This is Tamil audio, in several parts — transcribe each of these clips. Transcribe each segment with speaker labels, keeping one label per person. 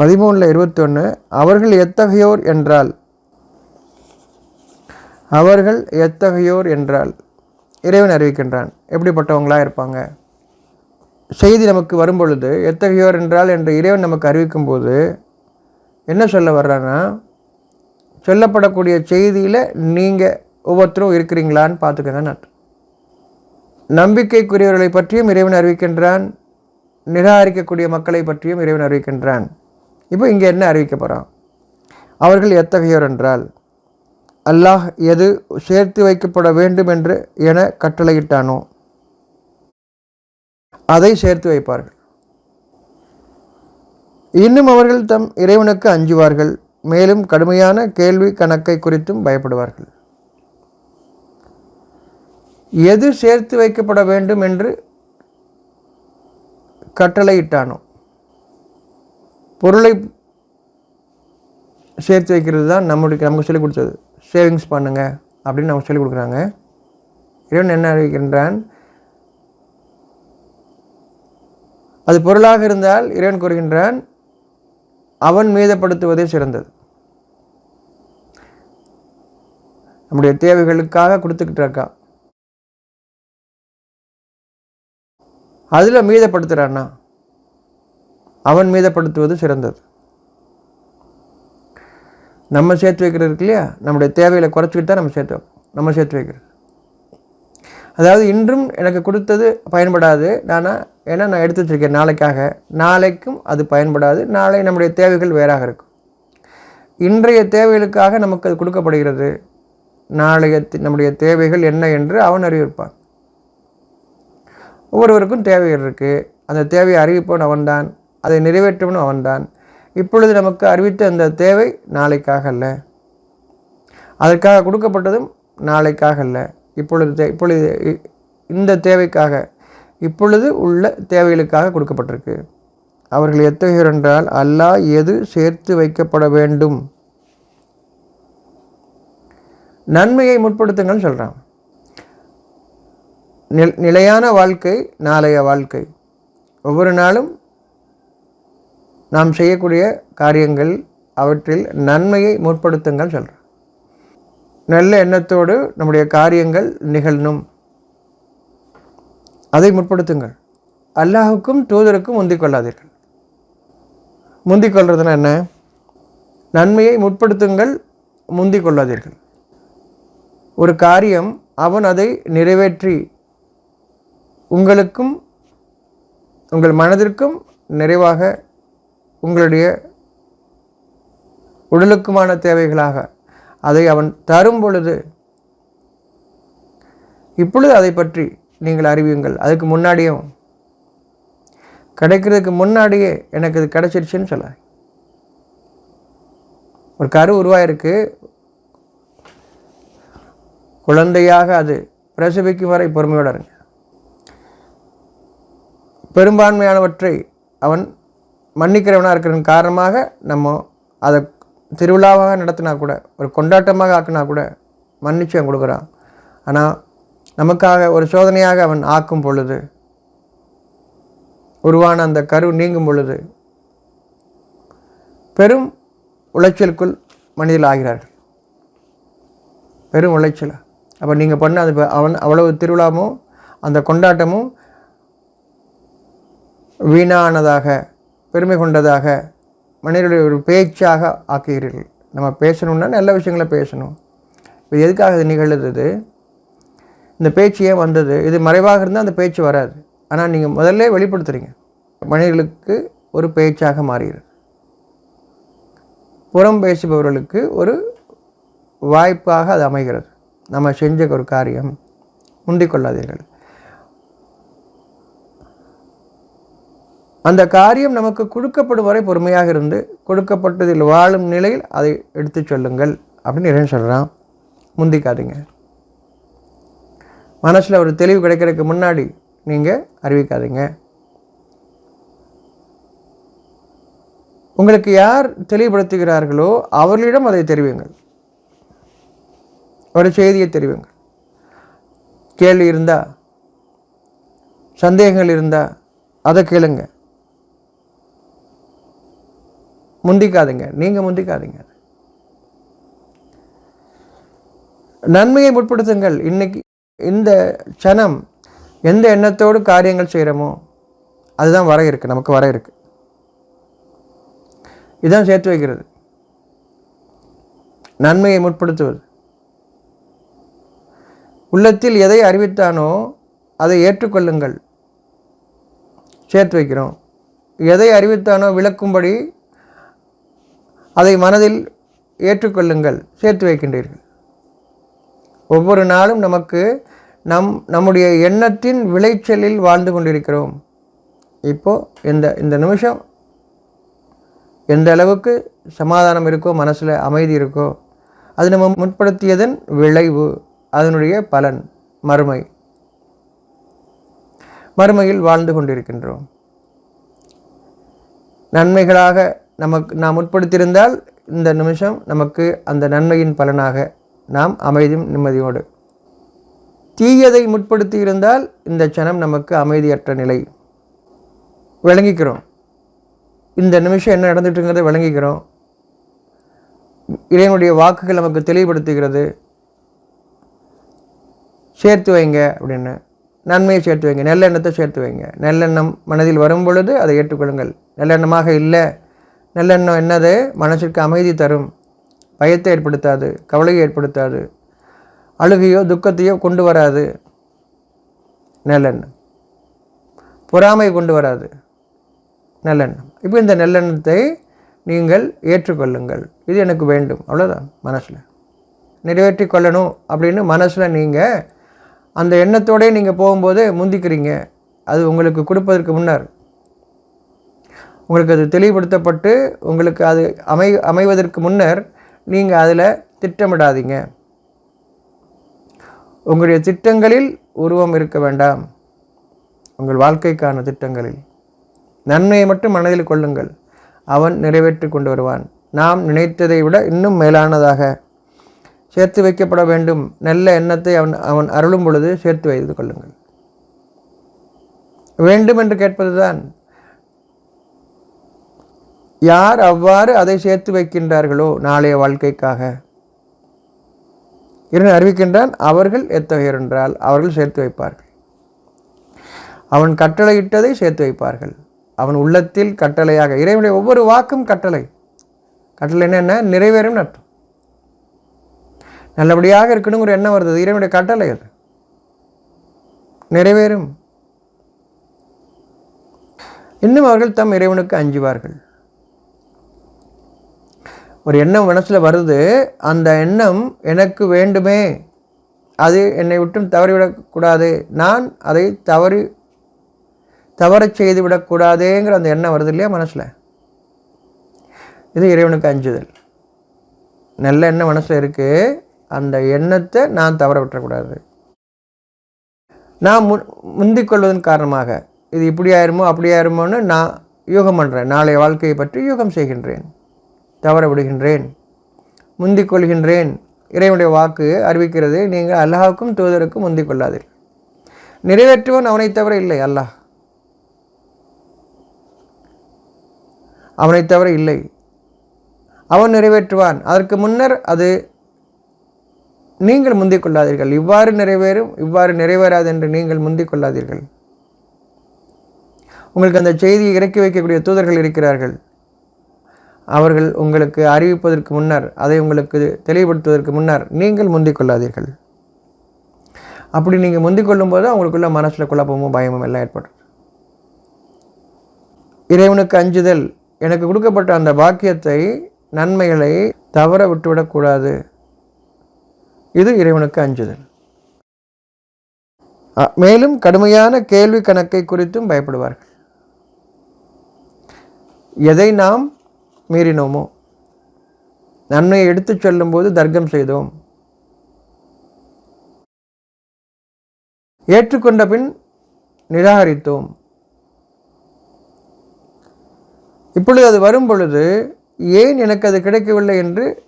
Speaker 1: பதிமூணில் இருபத்தொன்று அவர்கள் எத்தகையோர் என்றால்? அவர்கள் எத்தகையோர் என்றால்? இறைவன் அறிவிக்கின்றான். எப்படிப்பட்டவங்களாக இருப்பாங்க? செய்தி நமக்கு வரும் பொழுது எத்தகையோர் என்றால்? என்று இறைவன் நமக்கு அறிவிக்கும் போது என்ன சொல்ல வர்றான்னா சொல்லப்படக்கூடிய செய்தியில் நீங்கள் ஒவ்வொருத்தரும் இருக்கிறீங்களான்னு பார்த்துக்கங்க நான் நம்பிக்கைக்குரியவர்களை பற்றியும் இறைவன் அறிவிக்கின்றான். நிராகரிக்கக்கூடிய மக்களை பற்றியும் இறைவன் அறிவிக்கின்றான். இப்போ இங்கே என்ன அறிவிக்க போகிறான்? அவர்கள் எத்தகையோர் என்றால் அல்லாஹ் எது சேர்த்து வைக்கப்பட வேண்டும் என்று என கட்டளையிட்டானோ அதை சேர்த்து வைப்பார்கள். இன்னும் அவர்கள் தம் இறைவனுக்கு அஞ்சுவார்கள். மேலும் கடுமையான கேள்வி கணக்கை குறித்தும் பயப்படுவார்கள். எது சேர்த்து வைக்கப்பட வேண்டும் என்று கட்டளையிட்டானோ பொருளை சேர்த்து வைக்கிறது தான் நம்மளுக்கு நமக்கு சொல்லிக் கொடுத்தது. சேவிங்ஸ் பண்ணுங்க அப்படின்னு நமக்கு சொல்லிக் கொடுக்குறாங்க. இறைவன் என்ன அறிவிக்கின்றான்? அது பொருளாக இருந்தால் இறைவன் கூறுகின்றான் அவன் மீதப்படுத்துவதே சிறந்தது. நம்முடைய தேவைகளுக்காக கொடுத்துக்கிட்டு இருக்கான் அதில் மீதப்படுத்துகிறான்னா அவன் மீதப்படுத்துவது சிறந்தது. நம்ம சேர்த்து வைக்கிறது இருக்கு இல்லையா? நம்முடைய தேவைகளை குறைச்சிக்கிட்டு தான் நம்ம சேர்த்து நம்ம சேர்த்து வைக்கிறது. அதாவது இன்றும் எனக்கு கொடுத்தது பயன்படாது. நானா ஏன்னா நான் எடுத்து வச்சிருக்கேன் நாளைக்காக. நாளைக்கும் அது பயன்படாது. நாளை நம்முடைய தேவைகள் வேறாக இருக்கும். இன்றைய தேவைகளுக்காக நமக்கு அது கொடுக்கப்படுகிறது. நாளைய நம்முடைய தேவைகள் என்ன என்று அவன் அறிவிப்பான். ஒவ்வொருவருக்கும் தேவைகள் இருக்குது அந்த தேவையை அறிவிப்பவன் அவன்தான். அதை நிறைவேற்றவனும் அவன்தான். இப்பொழுது நமக்கு அறிவித்த அந்த தேவை நாளைக்காக அல்ல. அதற்காக கொடுக்கப்பட்டதும் நாளைக்காக அல்ல. இப்பொழுது தே- இப்பொழுது இ- இந்த தேவைக்காக இப்பொழுது உள்ள தேவைகளுக்காக கொடுக்கப்பட்டிருக்கு. அவர்கள் எத்தகையோர் என்றால் அல்லாஹ் எது சேர்த்து வைக்கப்பட வேண்டும்? நன்மையை முற்படுத்துங்கள் சொல்கிறான் நிலையான வாழ்க்கை நாளைய வாழ்க்கை. ஒவ்வொரு நாளும் நாம் செய்யக்கூடிய காரியங்கள் அவற்றில் நன்மையை முற்படுத்துங்கள் சொல்கிறேன் நல்ல எண்ணத்தோடு நம்முடைய காரியங்கள் நிகழணும் அதை முற்படுத்துங்கள். அல்லாஹுக்கும் தூதருக்கும் முந்திக் கொள்ளாதீர்கள். முந்திக் கொள்றதுன்னா என்ன? நன்மையை முற்படுத்துங்கள் முந்திக் கொள்ளாதீர்கள். ஒரு காரியம் அவன் அதை நிறைவேற்றி உங்களுக்கும் உங்கள் மனதிற்கும் நிறைவாக உங்களுடைய உடலுக்குமான தேவைகளாக அதை அவன் தரும் பொழுது இப்பொழுது அதை பற்றி நீங்கள் அறிவியுங்கள். அதுக்கு முன்னாடியும் கிடைக்கிறதுக்கு முன்னாடியே எனக்கு இது கிடைச்சிருச்சுன்னு சொல்ல. ஒரு கரு உருவாயிருக்கு. குழந்தையாக அது பிரசவிக்கும் வரை பொறுமையோடு இருங்க. பெரும்பான்மையானவற்றை அவன் மன்னிக்கிறவனாக இருக்கிறதன் காரணமாக நம்ம அதை திருவிழாவாக நடத்தினா கூட ஒரு கொண்டாட்டமாக ஆக்கினா கூட மன்னிச்சு அவன் கொடுக்குறான். ஆனால் நமக்காக ஒரு சோதனையாக அவன் ஆக்கும் பொழுது உருவான அந்த கரு நீங்கும் பொழுது பெரும் உளைச்சலுக்குள் மனிதர்கள் ஆகிறார்கள். பெரும் உளைச்சல். அப்போ நீங்கள் பண்ண அது அவன் அவ்வளவு திருவிழாவும் அந்த கொண்டாட்டமும் வீணானதாக பெருமை கொண்டதாக மனிதர்களுடைய ஒரு பேச்சாக ஆக்குகிறீர்கள். நம்ம பேசணும்னா நல்ல விஷயங்களை பேசணும். இப்போ எதுக்காக இது நிகழ்ந்தது? இந்த பேச்சு ஏன் வந்தது? இது மறைவாக இருந்தால் அந்த பேச்சு வராது. ஆனால் நீங்கள் முதல்ல வெளிப்படுத்துறீங்க. மனிதர்களுக்கு ஒரு பேச்சாக மாறுகிறது. புறம் பேசுபவர்களுக்கு ஒரு வாய்ப்பாக அது அமைகிறது. நம்ம செஞ்ச ஒரு காரியம் முந்திக் கொள்ளாதீர்கள். அந்த காரியம் நமக்கு கொடுக்கப்படும் வரை பொறுமையாக இருந்து கொடுக்கப்பட்டதில் வாழும் நிலையில் அதை எடுத்துச் சொல்லுங்கள் அப்படின்னு இறைவன் சொல்கிறான் முந்திக்காதீங்க. மனசில் ஒரு தெளிவு கிடைக்கிறதுக்கு முன்னாடி நீங்கள் அறிவிக்காதீங்க. உங்களுக்கு யார் தெளிவுபடுத்துகிறார்களோ அவர்களிடம் அதை தெரிவிங்கள் ஒரு செய்தியை தெரிவிங்கள் கேள்வி இருந்தால் சந்தேகங்கள் இருந்தால் அதை கேளுங்கள் முந்திக்காதுங்க. நீங்கள் முந்திக்காதீங்க. நன்மையை முற்படுத்துங்கள். இன்னைக்கு இந்த க்ஷணம் எந்த எண்ணத்தோடு காரியங்கள் செய்கிறோமோ அதுதான் வர இருக்கு. நமக்கு வர இருக்கு. இதுதான் சேர்த்து வைக்கிறது. நன்மையை முற்படுத்துவது. உள்ளத்தில் எதை அறிவித்தானோ அதை ஏற்றுக்கொள்ளுங்கள். சேர்த்து வைக்கிறோம். எதை அறிவித்தானோ விளக்கும்படி அதை மனதில் ஏற்றுக்கொள்ளுங்கள் சேர்த்து வைக்கின்றீர்கள். ஒவ்வொரு நாளும் நமக்கு நம் நம்முடைய எண்ணத்தின் விளைச்சலில் வாழ்ந்து கொண்டிருக்கிறோம். இப்போது இந்த இந்த நிமிஷம் எந்த அளவுக்கு சமாதானம் இருக்கோ மனசில் அமைதி இருக்கோ அது நம்ம முற்படுத்தியதன் விளைவு அதனுடைய பலன் மறுமை. மறுமையில் வாழ்ந்து கொண்டிருக்கின்றோம். நன்மைகளாக நமக்கு நாம் உட்படுத்தியிருந்தால் இந்த நிமிஷம் நமக்கு அந்த நன்மையின் பலனாக நாம் அமைதியும் நிம்மதியோடு. தீயதை முற்படுத்தி இருந்தால் இந்த க்ஷணம் நமக்கு அமைதியற்ற நிலை. விளங்கிக்கிறோம். இந்த நிமிஷம் என்ன நடந்துட்டுங்கிறத விளங்கிக்கிறோம். இறைவனுடைய வாக்குகள் நமக்கு தெளிவுபடுத்துகிறது. சேர்த்து வைங்க அப்படின்னு. நன்மையை சேர்த்து வைங்க. நல்லெண்ணத்தை சேர்த்து வைங்க. நல்லெண்ணம் மனதில் வரும் பொழுது அதை ஏற்றுக்கொள்ளுங்கள். நல்லெண்ணமாக இல்லை நல்லெண்ணம் என்னது? மனசிற்கு அமைதி தரும். பயத்தை ஏற்படுத்தாது. கவலையை ஏற்படுத்தாது. அழுகையோ துக்கத்தையோ கொண்டு வராது. நல்லெண்ணம். பொறாமை கொண்டு வராது. நல்லெண்ணம். இப்போ இந்த நல்லெண்ணத்தை நீங்கள் ஏற்றுக்கொள்ளுங்கள். இது எனக்கு வேண்டும். அவ்வளோதான் மனசில். நிறைவேற்றி கொள்ளணும் அப்படின்னு மனசில் நீங்கள் அந்த எண்ணத்தோடே நீங்கள் போகும்போது முந்திக்கிறீங்க. அது உங்களுக்கு கொடுப்பதற்கு முன்னர். உங்களுக்கு அது தெளிவுபடுத்தப்பட்டு உங்களுக்கு அது அமை அமைவதற்கு முன்னர் நீங்கள் அதில் திட்டமிடாதீங்க. உங்களுடைய திட்டங்களில் உருவம் இருக்க வேண்டாம். உங்கள் வாழ்க்கைக்கான திட்டங்களில். நன்மையை மட்டும் மனதில் கொள்ளுங்கள். அவன் நிறைவேற்றி கொண்டு வருவான். நாம் நினைத்ததை விட இன்னும் மேலானதாக சேர்த்து வைக்கப்பட வேண்டும். நல்ல எண்ணத்தை அவன் அவன் அருளும் பொழுது சேர்த்து வைத்து கொள்ளுங்கள். வேண்டும் என்று கேட்பதுதான் யார் அவ்வாறு அதை சேர்த்து வைக்கின்றார்களோ நாளைய வாழ்க்கைக்காக? இறைவன் அறிவிக்கின்றான் அவர்கள் எத்தகையர் என்றால் அவர்கள் சேர்த்து வைப்பார்கள். அவன் கட்டளையிட்டதை சேர்த்து வைப்பார்கள். அவன் உள்ளத்தில் கட்டளையாக இறைவனுடைய ஒவ்வொரு வாக்கும் கட்டளை. கட்டளை என்ன நிறைவேறும் அர்த்தம். நல்லபடியாக இருக்கணுங்கிற எண்ணம் வருது. இறைவனுடைய கட்டளை அது. நிறைவேறும். இன்னும் அவர்கள் தம் இறைவனுக்கு அஞ்சுவார்கள். ஒரு எண்ணம் மனசில் வருது அந்த எண்ணம் எனக்கு வேண்டுமே. அது என்னை விட்டும் தவறிவிடக்கூடாது நான் அதை தவறி தவறச் செய்து விடக்கூடாதேங்கிற அந்த எண்ணம் வருது இல்லையா மனசில்? இது இறைவனுக்கு அஞ்சுதல். நல்ல எண்ணம் மனசில் இருக்குது அந்த எண்ணத்தை நான் தவற விட்டுறக்கூடாது. நான் மு முந்திக் கொள்வதன் காரணமாக இது இப்படி ஆயிருமோ அப்படி ஆயிருமோன்னு நான் யூகம் பண்ணுறேன் நாளைய வாழ்க்கையை பற்றி யூகம் செய்கின்றேன். தவற விடுகின்றேன் முந்திக் கொள்கின்றேன் இறைவனுடைய வாக்கு அறிவிக்கிறது. நீங்கள் அல்லாஹுக்கும் தூதருக்கும் முந்திக் கொள்ளாதீர்கள் நிறைவேற்றுவன் அவனை தவிர இல்லை அல்லாஹ். அவனை தவிர இல்லை. அவன் நிறைவேற்றுவான். அதற்கு முன்னர் அது நீங்கள் முந்திக் கொள்ளாதீர்கள் இவ்வாறு நிறைவேறும் இவ்வாறு நிறைவேறாது என்று நீங்கள் முந்திக் கொள்ளாதீர்கள் உங்களுக்கு அந்த செய்தியை இறக்கி வைக்கக்கூடிய தூதர்கள் இருக்கிறார்கள். அவர்கள் உங்களுக்கு அறிவிப்பதற்கு முன்னர் அதை உங்களுக்கு தெளிவுபடுத்துவதற்கு முன்னர் நீங்கள் முந்திக் கொள்ளாதீர்கள் அப்படி நீங்கள் முந்திக் கொள்ளும்போது அவங்களுக்குள்ள மனசில் குழப்பமும் பயமும் எல்லாம் ஏற்படும். இறைவனுக்கு அஞ்சுதல் எனக்கு கொடுக்கப்பட்ட அந்த பாக்கியத்தை நன்மைகளை தவற விட்டுவிடக்கூடாது இது இறைவனுக்கு அஞ்சுதல். மேலும் கடுமையான கேள்வி கணக்கை குறித்தும் பயப்படுவார்கள். எதை நாம் மீறினோமோ? நன்மையை எடுத்துச் செல்லும்போது தர்க்கம் செய்தோம். ஏற்றுக்கொண்ட பின் நிராகரித்தோம். இப்பொழுது அது வரும் பொழுது ஏன் எனக்கு அது கிடைக்கவில்லை என்று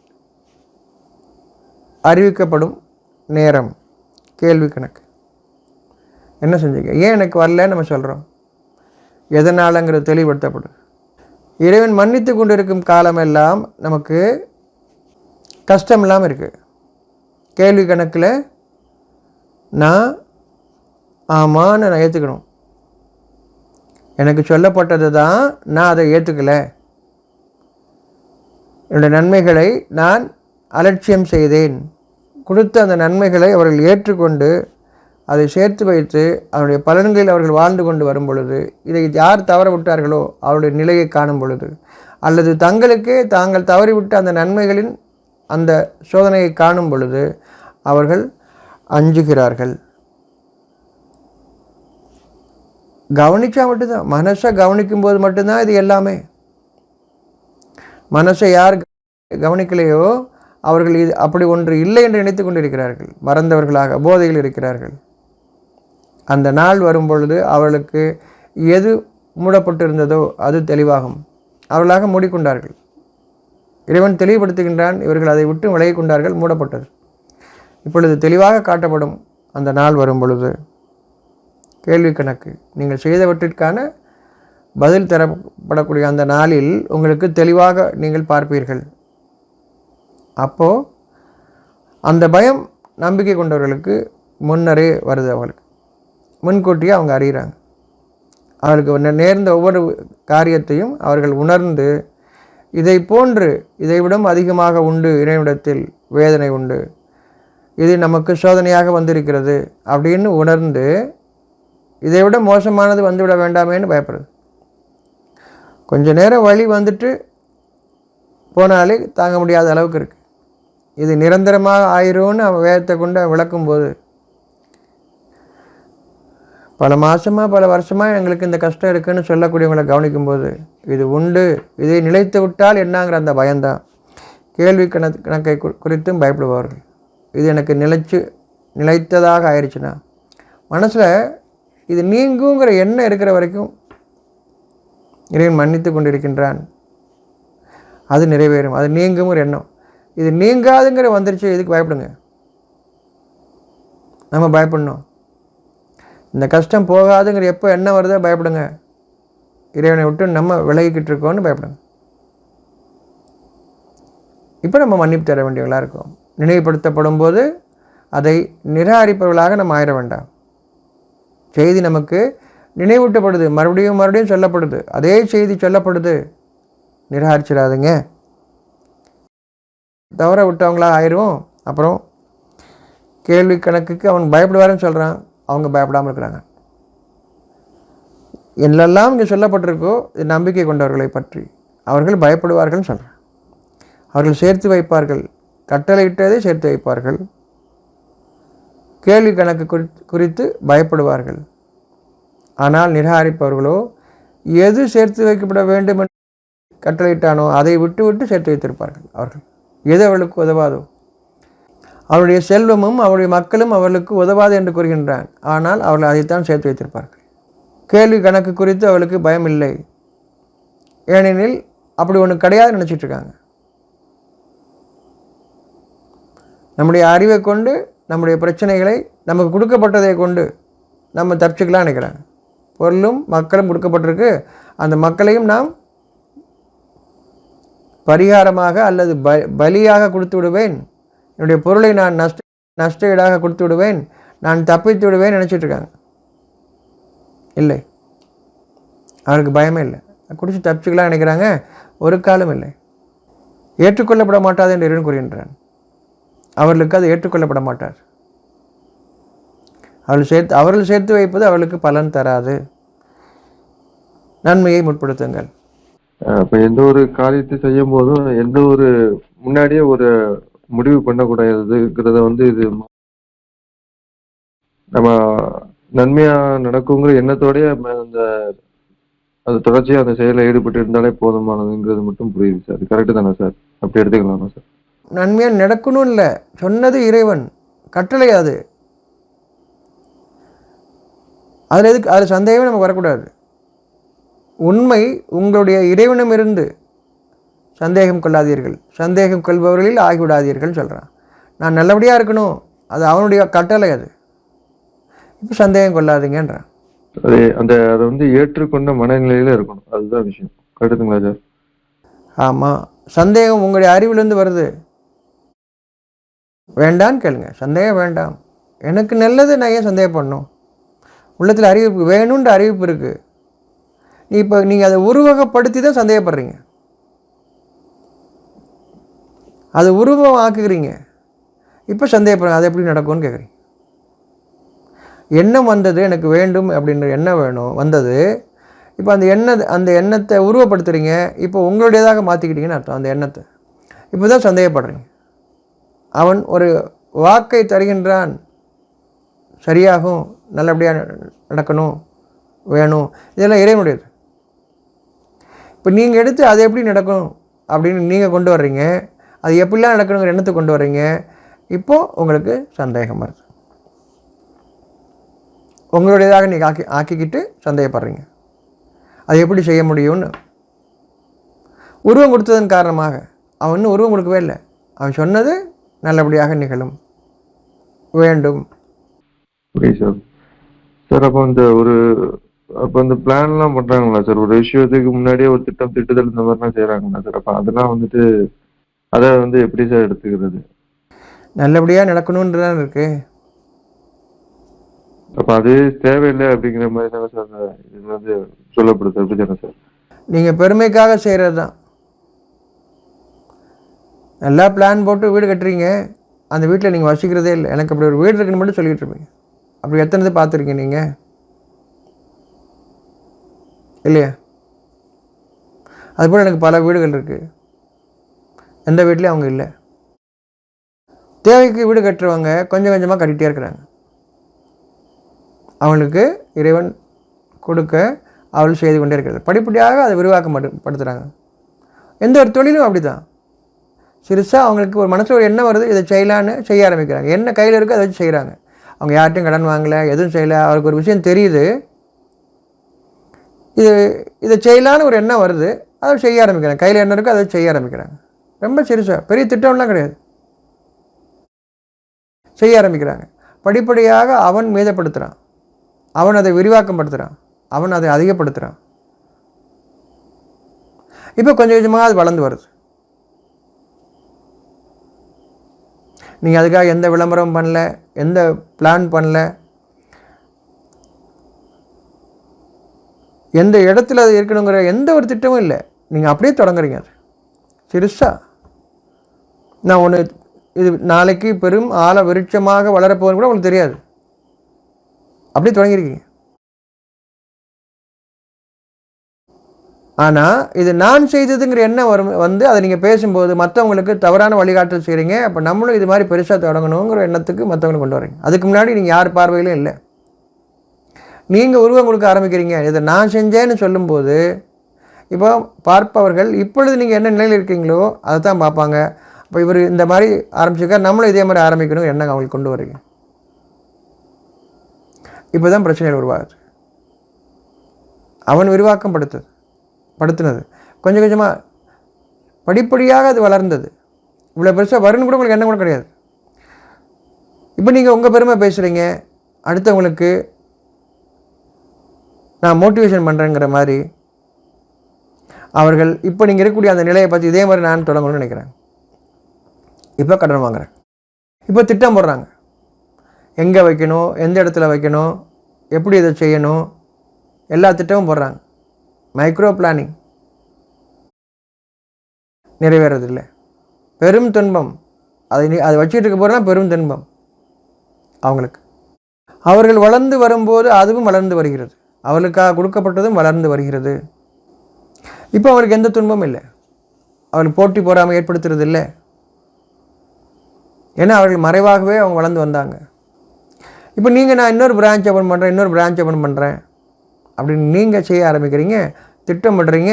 Speaker 1: அறிவிக்கப்படும் நேரம்? கேள்வி கணக்கு. என்ன செஞ்சீங்க? ஏன் எனக்கு வரலன்னு நம்ம சொல்கிறோம் எதனாலங்கிறது தெளிவுபடுத்தப்படுது இறைவன் மன்னித்து கொண்டிருக்கும் காலமெல்லாம் நமக்கு கஷ்டம் இல்லாமல் இருக்குது கேள்வி கணக்கில் நான் ஆமான்னு நான் ஏற்றுக்கணும் எனக்கு சொல்லப்பட்டது தான் நான் அதை ஏற்றுக்கலை என்னுடைய நன்மைகளை நான் அலட்சியம் செய்தேன். கொடுத்த அந்த நன்மைகளை அவர்கள் ஏற்றுக்கொண்டு அதை சேர்த்து வைத்து அதனுடைய பலன்களில் அவர்கள் வாழ்ந்து கொண்டு வரும் பொழுது இதை யார் தவற விட்டார்களோ அவருடைய நிலையை காணும் பொழுது அல்லது தங்களுக்கே தாங்கள் தவறிவிட்ட அந்த நன்மைகளின் அந்த சோதனையை காணும் பொழுது அவர்கள் அஞ்சுகிறார்கள். கவனித்தா மட்டும்தான். மனசை கவனிக்கும் போது மட்டும்தான் இது எல்லாமே. மனசை யார் கவனிக்கலையோ அவர்கள் இது அப்படி ஒன்று இல்லை என்று நினைத்து கொண்டிருக்கிறார்கள். மறந்தவர்களாக போதையில் இருக்கிறார்கள். அந்த நாள் வரும் பொழுது அவர்களுக்கு எது மூடப்பட்டிருந்ததோ அது தெளிவாகும். அவர்களாக மூடிக்கொண்டார்கள். இறைவன் தெளிவுபடுத்துகின்றான் இவர்கள் அதை விட்டு விலகி கொண்டார்கள் மூடப்பட்டது. இப்பொழுது தெளிவாக காட்டப்படும் அந்த நாள் வரும் பொழுது கேள்வி கணக்கு நீங்கள் செய்தவற்றிற்கான பதில் தரப்படக்கூடிய அந்த நாளில் உங்களுக்கு தெளிவாக நீங்கள் பார்ப்பீர்கள். அப்போது அந்த பயம் நம்பிக்கை கொண்டவர்களுக்கு முன்னரே வருது அவங்களுக்கு முன்கூட்டியே அவங்க அறிகிறாங்க. அவர்களுக்கு நேர்ந்த ஒவ்வொரு காரியத்தையும் அவர்கள் உணர்ந்து இதை போன்று இதைவிடம் அதிகமாக உண்டு இறைவிடத்தில் வேதனை உண்டு. இது நமக்கு சோதனையாக வந்திருக்கிறது அப்படின்னு உணர்ந்து இதைவிட மோசமானது வந்துவிட வேண்டாமேன்னு பயப்படுது. கொஞ்ச நேரம் வழி வந்துட்டு போனாலே தாங்க முடியாத அளவுக்கு இருக்குது இது நிரந்தரமாக ஆயிரும்னு அவன் வேதத்தை கொண்டு விளக்கும்போது பல மாதமாக பல வருஷமாக எங்களுக்கு இந்த கஷ்டம் இருக்குதுன்னு சொல்லக்கூடியவங்களை கவனிக்கும்போது இது உண்டு இதை நிலைத்து விட்டால் என்னங்கிற அந்த பயம்தான். கேள்வி கணக்கு கணக்கை குறித்தும் பயப்படுவார்கள் இது எனக்கு நிலைச்சு நிலைத்ததாக ஆயிடுச்சுன்னா மனசில் இது நீங்குங்கிற எண்ணம் இருக்கிற வரைக்கும் இறைவன் மன்னித்து கொண்டிருக்கின்றான். அது நிறைவேறும். அது நீங்குங்கிற எண்ணம். இது நீங்காதுங்கிற வந்துருச்சு இதுக்கு பயப்படுங்க. நம்ம பயப்படணும். இந்த கஷ்டம் போகாதுங்கிற எப்போ என்ன வருதோ பயப்படுங்க. இறைவனை விட்டு நம்ம விலகிக்கிட்டு இருக்கோன்னு பயப்படுங்க. இப்போ நம்ம மன்னிப்பு தர வேண்டியவர்களாக இருக்கோம். நினைவுபடுத்தப்படும் போது அதை நிராகரிப்பவர்களாக நம்ம ஆயிட வேண்டாம். செய்தி நமக்கு நினைவூட்டப்படுது. மறுபடியும் மறுபடியும் சொல்லப்படுது. அதே செய்தி சொல்லப்படுது. நிராகரிச்சிடாதுங்க. தவற விட்டவங்களா ஆயிரும் அப்புறம் கேள்வி கணக்குக்கு அவன் பயப்படுவாருன்னு சொல்கிறான் அவங்க பயப்படாமல் இருக்கிறாங்க. என்னெல்லாம் இங்கே சொல்லப்பட்டிருக்கோ இது நம்பிக்கை கொண்டவர்களை பற்றி அவர்கள் பயப்படுவார்கள்னு சொல்கிறேன் அவர்கள் சேர்த்து வைப்பார்கள். கட்டளையிட்டதை சேர்த்து வைப்பார்கள். கேள்வி கணக்கு குறித்து பயப்படுவார்கள். ஆனால் நிராகரிப்பவர்களோ எது சேர்த்து வைக்கப்பட வேண்டும் என்று கட்டளையிட்டானோ அதை விட்டு விட்டு சேர்த்து வைத்திருப்பார்கள் அவர்கள். எது அவர்களுக்கு உதவாதோ? அவருடைய செல்வமும் அவருடைய மக்களும் அவர்களுக்கு உதவாது என்று கூறுகின்றான். ஆனால் அவர்கள் அதைத்தான் சேர்த்து வைத்திருப்பார்கள். கேள்வி கணக்கு குறித்து அவளுக்கு பயம் இல்லை. ஏனெனில் அப்படி ஒன்று கிடையாது நினச்சிட்ருக்காங்க நம்முடைய அறிவை கொண்டு நம்முடைய பிரச்சனைகளை நமக்கு கொடுக்கப்பட்டதை கொண்டு நம்ம தப்பிச்சுக்கலாம் நினைக்கிறாங்க. பொருளும் மக்களும் கொடுக்கப்பட்டிருக்கு. அந்த மக்களையும் நாம் பரிகாரமாக அல்லது ப பலியாக கொடுத்து விடுவேன். என்னுடைய பொருளை நான் நஷ்ட நஷ்ட ஈடாக கொடுத்து விடுவேன் நான் தப்பித்து விடுவேன் நினச்சிட்ருக்காங்க இல்லை. அவருக்கு பயமே இல்லை. குடிச்சு தப்பிச்சுக்கலாம் நினைக்கிறாங்க. ஒரு காலம் இல்லை. ஏற்றுக்கொள்ளப்பட மாட்டாது என்று இறைவன் கூறுகின்றான். அவர்களுக்கு அது ஏற்றுக்கொள்ளப்பட மாட்டார். அவர்கள் சேர்த்து அவர்கள் சேர்த்து வைப்பது அவர்களுக்கு பலன் தராது. நன்மையை முற்படுத்துங்கள்.
Speaker 2: இப்போ எந்த ஒரு காரியத்தை செய்யும் போதும் எந்த ஒரு முன்னாடியே ஒரு முடிவு பண்ணக்கூடாதுங்கிறத வந்து இது நம்ம நன்மையா நடக்குங்கிற எண்ணத்தோடய அந்த அது தொடர்ச்சியாக அந்த செயலில் ஈடுபட்டு இருந்தாலே போதுமானதுங்கிறது மட்டும் புரியுது சார். கரெக்டு தானே சார்? அப்படி எடுத்துக்கலாமா சார்?
Speaker 1: நன்மையாக நடக்கணும் இல்லை. சொன்னது இறைவன். கட்டளை அது. அதில் எதுக்கு அதில் சந்தேகமே நமக்கு வரக்கூடாது. உண்மை உங்களுடைய இறைவனமிருந்து சந்தேகம் கொள்ளாதீர்கள். சந்தேகம் கொள்பவர்களில் ஆகிவிடாதீர்கள் சொல்கிறான் நான் நல்லபடியாக இருக்கணும். அது அவனுடைய கட்டளை அது. இப்போ சந்தேகம் கொள்ளாதீங்கன்றான்
Speaker 2: அது அந்த அதை வந்து ஏற்றுக்கொண்ட மனநிலையில இருக்கணும். அதுதான் விஷயம். கரெக்டுங்களா சார்
Speaker 1: ஆமாம் சந்தேகம் உங்களுடைய அறிவிலிருந்து வருது. வேண்டான்னு கேளுங்க. சந்தேகம் வேண்டாம். எனக்கு நல்லது நான் ஏன் சந்தேகம் பண்ணணும்? உள்ளத்தில் அறிவிப்பு வேணுன்ற அறிவிப்பு இருக்குது நீ இப்போ நீங்கள் அதை உருவகப்படுத்தி தான் சந்தேகப்படுறீங்க. அதை உருவம் ஆக்குகிறீங்க இப்போ சந்தேகப்படுறேன் அது எப்படி நடக்கும்னு கேட்குறீங்க எண்ணம் வந்தது எனக்கு வேண்டும் அப்படின்ற எண்ணம் வேணும் வந்தது. இப்போ அந்த எண்ணம் அந்த எண்ணத்தை உருவப்படுத்துகிறீங்க இப்போ உங்களுடையதாக மாற்றிக்கிட்டீங்கன்னு அர்த்தம் அந்த எண்ணத்தை. இப்போ தான் சந்தேகப்படுறீங்க. அவன் ஒரு வாக்கை தருகின்றான். சரியாகும் நல்லபடியாக நடக்கணும் வேணும். இதெல்லாம் இறைவனுடையது. இப்போ நீங்கள் எடுத்து அது எப்படி நடக்கும் அப்படின்னு நீங்கள் கொண்டு வர்றீங்க. அது எப்படிலாம் நடக்கணுங்கிற எண்ணத்தை கொண்டு வரீங்க? இப்போது உங்களுக்கு சந்தேகம் வருது. உங்களுடையதாக நீங்கள் ஆக்கி ஆக்கிக்கிட்டு சந்தேகப்படுறீங்க. அது எப்படி செய்ய முடியும்னு. உருவம் கொடுத்ததன் காரணமாக அவன் இன்னும் உருவம் கொடுக்கவே இல்லை. அவன் சொன்னது நல்லபடியாக நிகழும். வேண்டும்.
Speaker 2: ஓகே சார் சார் அப்போ இந்த ஒரு அப்போ இந்த பிளான்லாம் பண்ணுறாங்களா சார் ஒரு விஷயத்துக்கு முன்னாடியே ஒரு திட்டம் திட்டுதல் இந்த மாதிரிலாம் செய்கிறாங்களா சார் அப்போ அதெல்லாம் வந்துட்டு அதை வந்து எப்படி சார் எடுத்துக்கிறது?
Speaker 1: நல்லபடியாக நடக்கணுன்றதான் இருக்குது
Speaker 2: அப்போ அது தேவையில்லை அப்படிங்கிற மாதிரி தானே சார் இது வந்து சொல்லப்படுது அப்படி தானே சார்?
Speaker 1: நீங்கள் பெருமைக்காக செய்கிறது தான் நல்லா பிளான் போட்டு வீடு கட்டுறீங்க. அந்த வீட்டில் நீங்கள் வசிக்கிறதே இல்லை. எனக்கு அப்படி ஒரு வீடு இருக்குன்னு மட்டும் சொல்லிட்டு இருப்பீங்க. அப்படி எத்தனை பார்த்துருக்கீங்க நீங்கள் இல்லையா? அதுபோல் எனக்கு பல வீடுகள் இருக்குது எந்த வீட்லேயும் அவங்க இல்லை. தேவைக்கு வீடு கட்டுறவங்க கொஞ்சம் கொஞ்சமாக கட்டிகிட்டே இருக்கிறாங்க. அவளுக்கு இறைவன் கொடுக்க அவள் செய்து கொண்டே இருக்கிறது. படிப்படியாக அதை விரிவாக்கம் படுத்துகிறாங்க எந்த ஒரு தொழிலும் அப்படி தான் சிறுசாக அவங்களுக்கு ஒரு மனசில் ஒரு எண்ணம் வருது இதை செய்யலான்னு செய்ய ஆரம்பிக்கிறாங்க. என்ன கையில் இருக்கோ அதை வச்சு செய்கிறாங்க அவங்க யார்ட்டையும் கடன் வாங்கலை எதுவும் செய்யலை அவருக்கு ஒரு விஷயம் தெரியுது. இது இதை செய்யலான்னு ஒரு எண்ணம் வருது அதை செய்ய ஆரம்பிக்கிறாங்க. கையில் என்ன இருக்கோ அதை செய்ய ஆரம்பிக்கிறாங்க. ரொம்ப சிறுசாக பெரிய திட்டம்லாம் கிடையாது. செய்ய ஆரம்பிக்கிறாங்க. படிப்படியாக அவன் மீதப்படுத்துகிறான் அவன் அதை விரிவாக்கம் படுத்துகிறான் அவன் அதை அதிகப்படுத்துகிறான் இப்போ கொஞ்சம் கொஞ்சமாக அது வளர்ந்து வருது. நீங்கள் அதுக்காக எந்த விளம்பரம் பண்ணல எந்த பிளான் பண்ணல எந்த இடத்துல அது இருக்கணுங்கிற எந்த ஒரு திட்டமும் இல்லை. நீங்கள் அப்படியே தொடங்குறீங்க அது. நான் ஒன்று இது நாளைக்கு பெரும் ஆழ விருட்சமாக வளரப்போகுதுன்னு கூட உங்களுக்கு தெரியாது. அப்படியே தொடங்கியிருக்கீங்க. ஆனால் இது நான் செய்ததுங்கிற எண்ணம் வரும் வந்து அதை நீங்கள் பேசும்போது மற்றவங்களுக்கு தவறான வழிகாட்டல் செய்கிறீங்க அப்போ நம்மளும் இது மாதிரி பெருசாக தொடங்கணுங்கிற எண்ணத்துக்கு மற்றவங்களை கொண்டு வரீங்க. அதுக்கு முன்னாடி நீங்கள் யார் பார்வையிலும் இல்லை. நீங்கள் உருவம் கொடுக்க ஆரம்பிக்கிறீங்க. இதை நான் செஞ்சேன்னு சொல்லும்போது இப்போ பார்ப்பவர்கள் இப்பொழுது நீங்கள் என்ன நிலையில் இருக்கீங்களோ அதை தான் பார்ப்பாங்க. இப்போ இவர் இந்த மாதிரி ஆரம்பிச்சிருக்கா நம்மளும் இதே மாதிரி ஆரம்பிக்கணும் எண்ணம் அவங்களுக்கு கொண்டு வரீங்க இப்போ தான் பிரச்சனைகள் உருவாகுது. அவன் விரிவாக்கம் படுத்தது படுத்துனது. கொஞ்சம் கொஞ்சமாக படிப்படியாக அது வளர்ந்தது. இவ்வளோ பெருசாக வரும்னு கூட உங்களுக்கு எண்ணம் கூட கிடையாது. இப்போ நீங்கள் உங்கள் பெருமை பேசுகிறீங்க அடுத்தவங்களுக்கு நான் மோட்டிவேஷன் பண்ணுறேங்கிற மாதிரி அவர்கள் இப்போ நீங்கள் இருக்கக்கூடிய அந்த நிலையை பார்த்து இதே மாதிரி நான் தொடங்கணும்னு நினைக்கிறேன். இப்போ கடன் வாங்குறேன். இப்போ திட்டம் போடுறாங்க. எங்கே வைக்கணும் எந்த இடத்துல வைக்கணும் எப்படி இதை செய்யணும் எல்லா திட்டமும் போடுறாங்க. மைக்ரோ பிளானிங் நிறைவேறதில்லை. பெரும் துன்பம். அதை நீ அதை வச்சுட்டு இருக்க போகிறனா பெரும் துன்பம். அவங்களுக்கு. அவர்கள் வளர்ந்து வரும்போது அதுவும் வளர்ந்து வருகிறது. அவர்களுக்காக கொடுக்கப்பட்டதும் வளர்ந்து வருகிறது. இப்போ அவருக்கு எந்த துன்பமும் இல்லை. அவர்கள் போட்டி போகாமல் ஏற்படுத்துறது இல்லை ஏன்னா அவர்கள் மறைவாகவே அவங்க வளர்ந்து வந்தாங்க. இப்போ நீங்கள் நான் இன்னொரு பிரான்ச் ஓப்பன் பண்ணுறேன் இன்னொரு பிரான்ச் ஓப்பன் பண்ணுறேன் அப்படின்னு நீங்கள் செய்ய ஆரம்பிக்கிறீங்க திட்டமிடுறீங்க.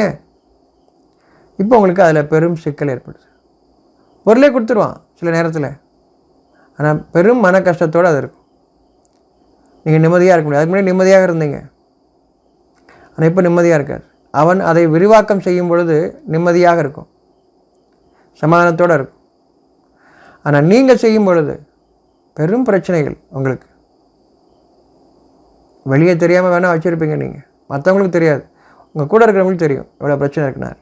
Speaker 1: இப்போ உங்களுக்கு அதில் பெரும் சிக்கல் ஏற்படுது. பொருளே கொடுத்துருவான் சில நேரத்தில். ஆனால் பெரும் மன கஷ்டத்தோடு அது இருக்கும். நீங்கள் நிம்மதியாக இருக்க முடியாது. அதுக்கு முன்னாடி நிம்மதியாக இருந்தீங்க. ஆனால் இப்போ நிம்மதியாக இருக்காது அவன் அதை விரிவாக்கம் செய்யும் பொழுது நிம்மதியாக இருக்கும். சமாதானத்தோடு இருக்கும். ஆனால் நீங்கள் செய்யும் பொழுது பெரும் பிரச்சனைகள் உங்களுக்கு. வெளியே தெரியாமல் வேணால் வச்சுருப்பீங்க நீங்கள் மற்றவங்களுக்கு தெரியாது. உங்கள் கூட இருக்கிறவங்களுக்கு தெரியும் இவ்வளோ பிரச்சனை இருக்குனாரு.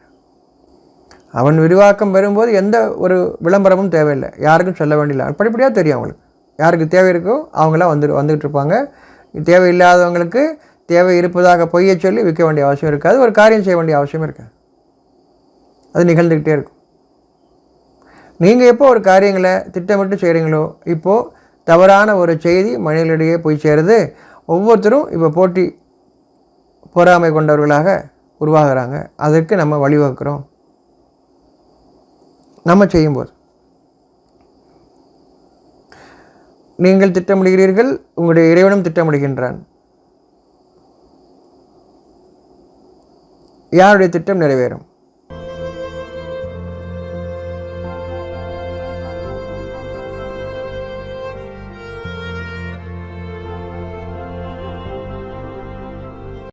Speaker 1: அவன் விரிவாக்கம் பெறும்போது எந்த ஒரு விளம்பரமும் தேவையில்லை. யாருக்கும் சொல்ல வேண்டியில்லை படிப்படியாக தெரியும் அவங்களுக்கு. யாருக்கு தேவை இருக்கோ அவங்களாம் வந்து வந்துக்கிட்டு இருப்பாங்க. தேவையில்லாதவங்களுக்கு தேவை இருப்பதாக பொய்யை சொல்லி விற்க வேண்டிய அவசியம் இருக்காது. ஒரு காரியம் செய்ய வேண்டிய அவசியம் இருக்காது. அது நிகழ்ந்துக்கிட்டே இருக்கும். நீங்கள் எப்போ ஒரு காரியங்களை திட்டமிட்டு செய்கிறீங்களோ இப்போது தவறான ஒரு செய்தி மனிதர்களிடையே போய் சேருது. ஒவ்வொருத்தரும் இப்போ போட்டி பொறாமை கொண்டவர்களாக உருவாகிறாங்க. அதற்கு நம்ம வழிவகுக்கிறோம். நம்ம செய்யும்போது. நீங்கள் திட்டமிடுகிறீர்கள் உங்களுடைய இறைவனும் திட்டமிடுகின்றான். யாருடைய திட்டம் நிறைவேறும்?